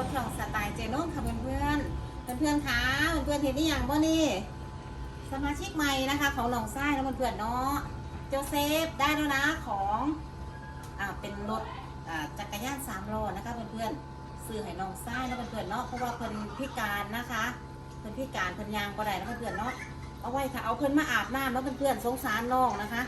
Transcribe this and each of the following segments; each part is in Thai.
กับช่องสไตล์เจโน่ค่ะเพื่อนๆเพื่อนๆคะเพื่อนๆเห็นนี่อย่างบ่นี่สมาชิกใหม่นะคะ ของหนองไส้แล้วเพื่อนๆเนาะโจเซฟได้แล้วนะของอ่าเป็นรถอ่าจักรยานสามล้อนะคะเพื่อนๆซื้อให้น้องไส้แล้วเพื่อนๆเนาะเพราะว่าเพิ่อนพิการนะคะเพิ่อนพิการเพิ่อนยางบ่ได้แล้วเพื่อนๆเนาะเอาไว้ค่ะเอาเพิ่อนมาอาบน้ำแล้วเพื่อนๆสงสารน้องนะคะ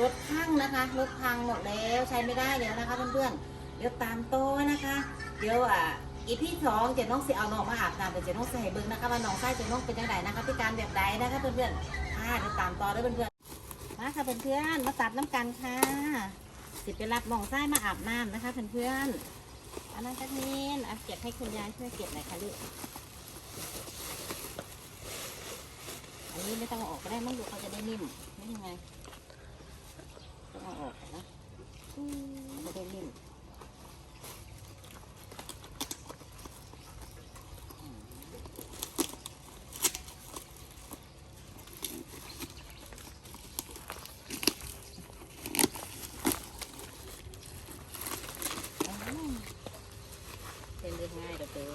รถพังนะคะรถพังหมดแล้วใช้ไม่ได้แล้วนะคะเพื่อนๆเดี๋ยวตามโตวนะคะ เดี๋ยวอะ อีพี่สองเจะน้องสิเอาน้องมาอาบน้ำเป็นเจะน้องใส่เบิ้งนะคะว่าน้องไส้เจะน้องเป็นยังไงนะคะพิการแบบใดนะคะเพื่อนๆค่ะเดี๋ยวตามต่อเด้วยเพื่อนๆมาค่ะเพื่อนๆมาตัดน้ำกันค่ะสิไปรับน้องไส้มาอาบน้ำนะคะเพื่อนๆอันนั้นก็นีนเอาเก็บให้คุณยายช่วยเก็บหน่อยค่ะลูกอันนี้ไม่ต้องออกก็ได้มั้งดูเขาจะได้นิ่มนี่ยังไงเอาออกก่อนนะอืมจะได้นิ่ม เป็นเรื่องง่ายเดี๋ยวเต๋อ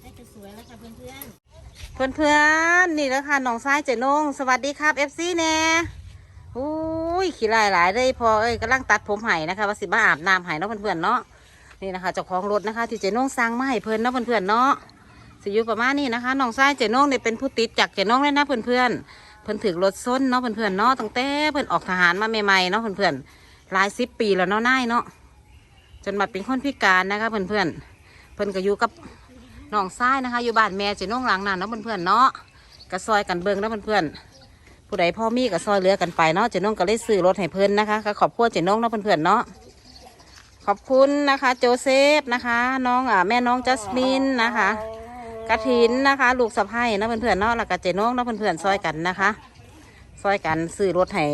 ให้สวยแล้วค่ะเพื่อนเพื่อนเพื่อนเพื่อนนี่แล้วค่ะน้องทรายเจนงสวัสดีครับเอฟซีแน่อุ้ ยขี้ลายหลายเลยพอเอ้ยกำลังตัดผมไห้นะคะว่าสิมาอาบน้ำไห้เนาะเพื่อนๆเนาะนี่นะคะเจ้าของรถนะคะ ที่เจน้องสั่งมาให้เพื่อนเนาะเพื่อนๆเนาะสิอยู่ประมาณนี้นะคะน้องชายเจน้องเนี่ยเป็นผู้ติดจากเจน้องเลยนะเพื่อนๆเพื่อนถือรถส้นเนาะเพื่อนๆเนาะตั้งแต่เพื่อนออกทหารมาใหม่ๆเนาะเพื่อนๆหลายสิบปีแล้วเนาะนายเนาะจนมาเป็นคนพิการนะคะเพื่อนๆเพื่อนก็อยู่กับน้องชายนะคะ อยู่บ้านแม่เจน้องหลังนั่นเนาะเพื่อนๆเนาะกระซอยกันเบิ่งเนาะเพื่อนๆ ผู้ใดพ่อมีก็ซอยเหลือกันไปเนาะเจน้องก็เลยซื้อรถให้เพิ่นนะคะก็ขอบคุณเจน้องเนาะเพื่อนๆเนาะขอบคุณนะคะ โจเซฟนะคะ น้องอ่าแม่น้องจัสมินนะคะกระถินนะคะ ลูกสะใภ้นะเพื่อนๆเนาะแล้วก็เจน้องเนาะเพื่อนๆซอยกันนะคะ ซอยกันซื้อรถให้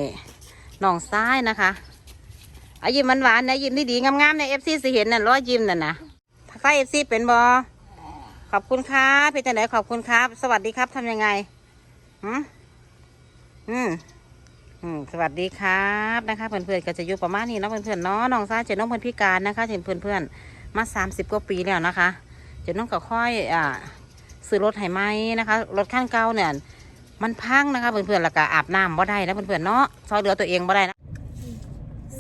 น้องซ้ายนะคะอายิ้มหวานๆนะยิ้มดีๆงามๆในเอฟซีสิเห็นน่ะร้อยยิ้มน่ะนะถ้าใครเอฟซีเป็นบอขอบคุณครับพี่จันไหนขอบคุณครับ สวัสดีครับทำยังไงหืม อืมอืมสวัสดีครับนะคะเพื่อนๆก็จะอยู่ประมาณนี้เนาะเพื่อนๆเนาะน้องซ่าเจน้องเพื่อนพิการนะคะเห็นเพื่อนๆมาสามสิบกว่าปีแล้วนะคะเจน้องก็ค่อยอ่าซื้อรถให้ไหมนะคะรถขั้นเก่าเนี่ยมันพังนะคะเพื่อนๆแล้วก็อาบน้ำบ่ได้นะเพื่อนๆเนาะซอยเหลือตัวเองบ่ได้นะ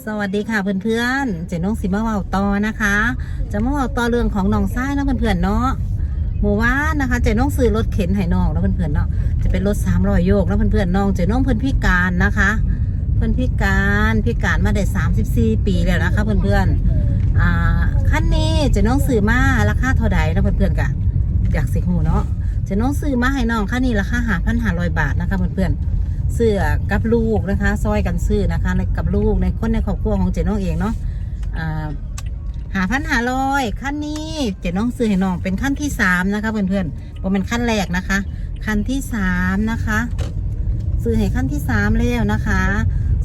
สวัสดีค่ะเพื่อนๆเจน้องสิมาเว่าต่อนะคะ จะมาเว่าต่อเรื่องของน้องซ่านะเพื่อนๆเนาะ หมู่ว่านนะคะเจ๊น้องซื้อรถเข็นให้น้องแล้วเพื่อนๆเนาะจะเป็นรถสามร้อยโยกแล้วเพื่อนๆน้องเจ๊น้องเพื่อนพิการนะคะ เพื่อนพิการพิการมาได้สามสิบสี่ปีแล้วนะคะเพื่อนๆอ่าขั้นนี้เจ๊น้องซื้อมาราคาเท่าใดนะเพื่อนๆกะอยากสิหูเนาะเจ๊น้องซื้อมาให้น้องขั้นนี้ราคาหาพันหาร้อยบาทนะคะเพื่อนๆเสื้อกับลูกนะคะซอยกันซื้อนะคะในกับลูกในคนในครอบครัวของเจ๊น้องเองเนาะอ่า หาพันหาร้อยขั้นนี้เจ๊น้องซื้อให้น้องเป็นขั้นที่สามนะคะ เพื่อนๆบ่เป็นขั้นแรกนะคะ ขั้นที่สามนะคะ ซื้อให้ขั้นที่สามแล้วนะคะ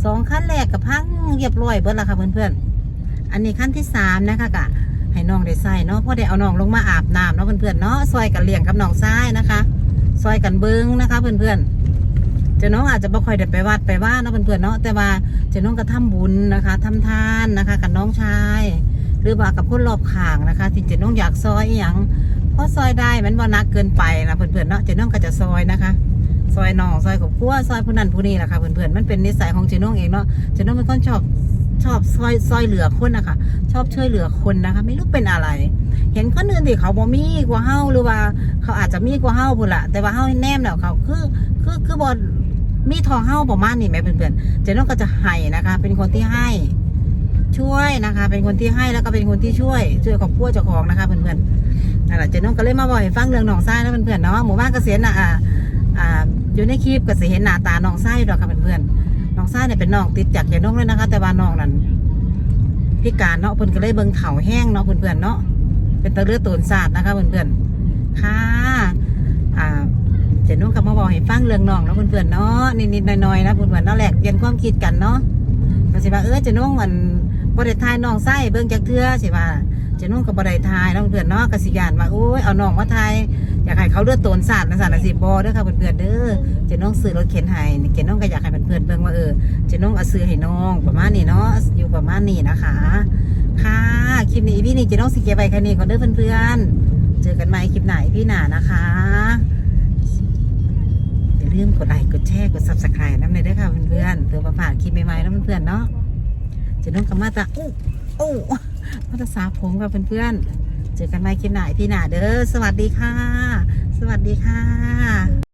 สองขั้นแรกกับพังเรียบร้อยเบิดละค่ะเพื่อนๆ อันนี้ขั้นที่สามนะคะกะให้น้องได้ใส่เนาะเพราะได้เอาน้องลงมาอาบน้ำเนาะเพื่อนๆเนาะซอยกันเลี้ยงกับน้องซ้ายนะคะซอยกันเบิ้งนะคะเพื่อนๆเจ้าน้องอาจจะบ่ค่อยได้ไปวัดไปว่าเนาะเพื่อนๆเนาะแต่ว่าเจ้าน้องก็ทำบุญนะคะทำทานนะคะ กับน้องชาย รือว่ากับคนรอบข้างนะคะ ที่เจ้าน้องอยากซอยอย่างเพราะซอยได้มันบ่หนักเกินไปนะเพื่อนๆเนาะเจน้องก็จะซอยนะคะ ซอยน้องซอยกับกัวซอยผู้นั้นผู้นี้แหละค่ะเพื่อนๆมันเป็นนิสัยของเจน้องเองเนาะเจน้องเป็นคนชอบชอบซอยซอยเหลือคนนะคะชอบช่วยเหลือคนนะคะ ไม่รู้เป็นอะไร เห็นคนอื่นที่เขาบ่มีกว่าเฮาหรือว่า เขาอาจจะมีกว่าเฮาพุ่นละแต่ว่าเฮาแนมแล้วเขาคือคือคือบ่มีทองเฮาประมาณนี้แหมเพื่อนๆเจน้องก็จะให้นะคะ เป็นคนที่ให้ ช่วยนะคะ เป็นคนที่ให้แล้วก็เป็นคนที่ช่วย ช่วยครอบครัวเจ้าของนะคะเพื่อนๆนั่นแหละเจน้องก็เลยมาบอกให้ฟังเรื่องน้องไส้นะเพื่อนๆเนาะหมู่บ้านเกษียณน่ะอ่าอ่าอยู่ในคลิปก็สิเห็นหน้าตาน้องไส้ดอกค่ะเพื่อนๆน้องไส้เนี่ยเป็นน้องติดจากเจน้องเลยนะคะ แต่ว่าน้องนั้นพิการเนาะเพื่อนก็เลยเบิ่งเข่าแห้งเนาะเพื่อนๆเนาะเป็นตะเลือดตูนศาสตร์นะคะเพื่อนๆค่ะอ่าเจน้องก็มาบอกให้ฟังเรื่องน้องเนาะเพื่อนๆเนาะนิดๆหน่อยๆนะเพื่อนๆเนาะแหลกเปลี่ยนความคิดกันเนาะ ก็สิว่าเออจะน้องมันบ่ได้ทายน้องไส้เบิ่งจักเทื่อสิว่าจะน้องก็บ่ได้ทายน้องเพื่อนเนาะก็สิยานว่าโอ้ยเอาน้องมาทายอยากให้เขาเลือดตนสาดนะสาดนะสิบ่เด้อค่ะเพื่อนๆเด้อจะน้องซื้อรถเข็นให้เจะน้องก็อยากให้เพื่อนๆเบิ่งว่าเออจะน้องเอาซื้อให้น้องประมาณนี้เนาะอยู่ประมาณนี้นะคะ ค่ะคลิปนี้พี่นี่จะน้องสิเก็บไว้แค่นี้ก่อนเด้อเพื่อนๆเจอกันใหม่คลิปไหนพี่หนานะคะ ลืมกดไลค์กดแชร์กดซับสไคร b e น้ำเลยด้วยค่ะเพื่อนๆเพื่อมาผ่านคลิปใหม่ๆนะเพื่อนเนาะเจะน้องกับมาตาอู้อู้มาตาสาผมค่ะเพื่อนๆเจอกันใหม่คลิปไหนพี่หนาเด้อสวัสดีค่ะ สวัสดีค่ะ